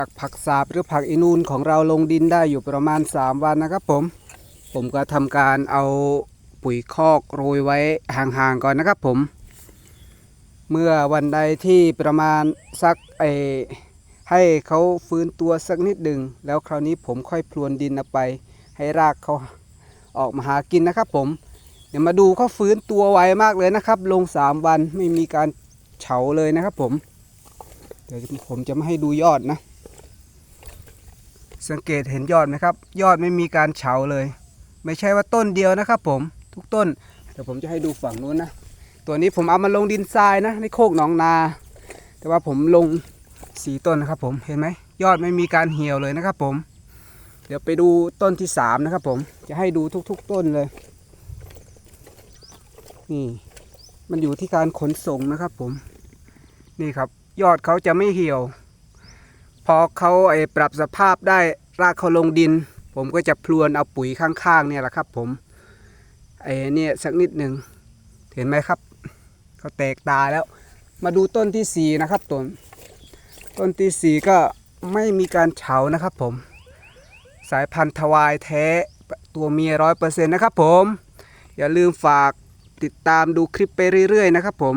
จากผักสาบหรือผักอินูนของเราลงดินได้อยู่ประมาณ 3 วันนะครับผม ผมก็ทำการเอาปุ๋ยคอกโรยไว้ห่างๆก่อนนะครับผม เมื่อวันใดที่ประมาณสักไอให้เขาฟื้นตัวสักนิดหนึ่งแล้วคราวนี้ผมค่อยพรวนดินไป ให้รากเขาออกมาหากินนะครับผม เดี๋ยวมาดูเขาฟื้นตัวไวมากเลยนะครับ ลง 3 วันไม่มีการเฉาเลยนะครับผม เดี๋ยวผมจะมาให้ดูยอดนะ สังเกตเห็นยอดไหมครับ ยอดไม่มีการเฉาเลย ไม่ใช่ว่าต้นเดียวนะครับ ผมทุกต้นเดี๋ยวผมจะให้ดูฝั่งนู้นนะ ตัวนี้ผมเอามาลงดินทรายนะในโคกหนองนา แต่ว่าผมลงสีต้นนะครับ ผมเห็นไหมยอดไม่มีการเหี่ยวเลยนะครับ ผม เดี๋ยวไปดูต้นที่สามนะครับ ผมจะให้ดูทุก ๆ ต้นเลยนี่มันอยู่ที่การขนส่งนะครับ ผม นี่ครับ ยอดเขาจะไม่เหี่ยว พอเขาไอ้ปรับสภาพได้รากเขาลงดิน ผมก็จะพรวนเอาปุ๋ยข้างๆเนี่ยแหละครับ ผมไอ้เนี่ยสักนิดหนึ่งเห็นไหมครับเขาแตกตาแล้ว มาดูต้นที่สี่นะครับต้นต้นที่สี่ก็ไม่มีการเฉานะครับ ผม สายพันธุ์ทวายแท้ตัวเมียร้อยเปอร์เซ็นต์นะครับผม อย่าลืมฝากติดตามดูคลิปไปเรื่อยๆนะครับผม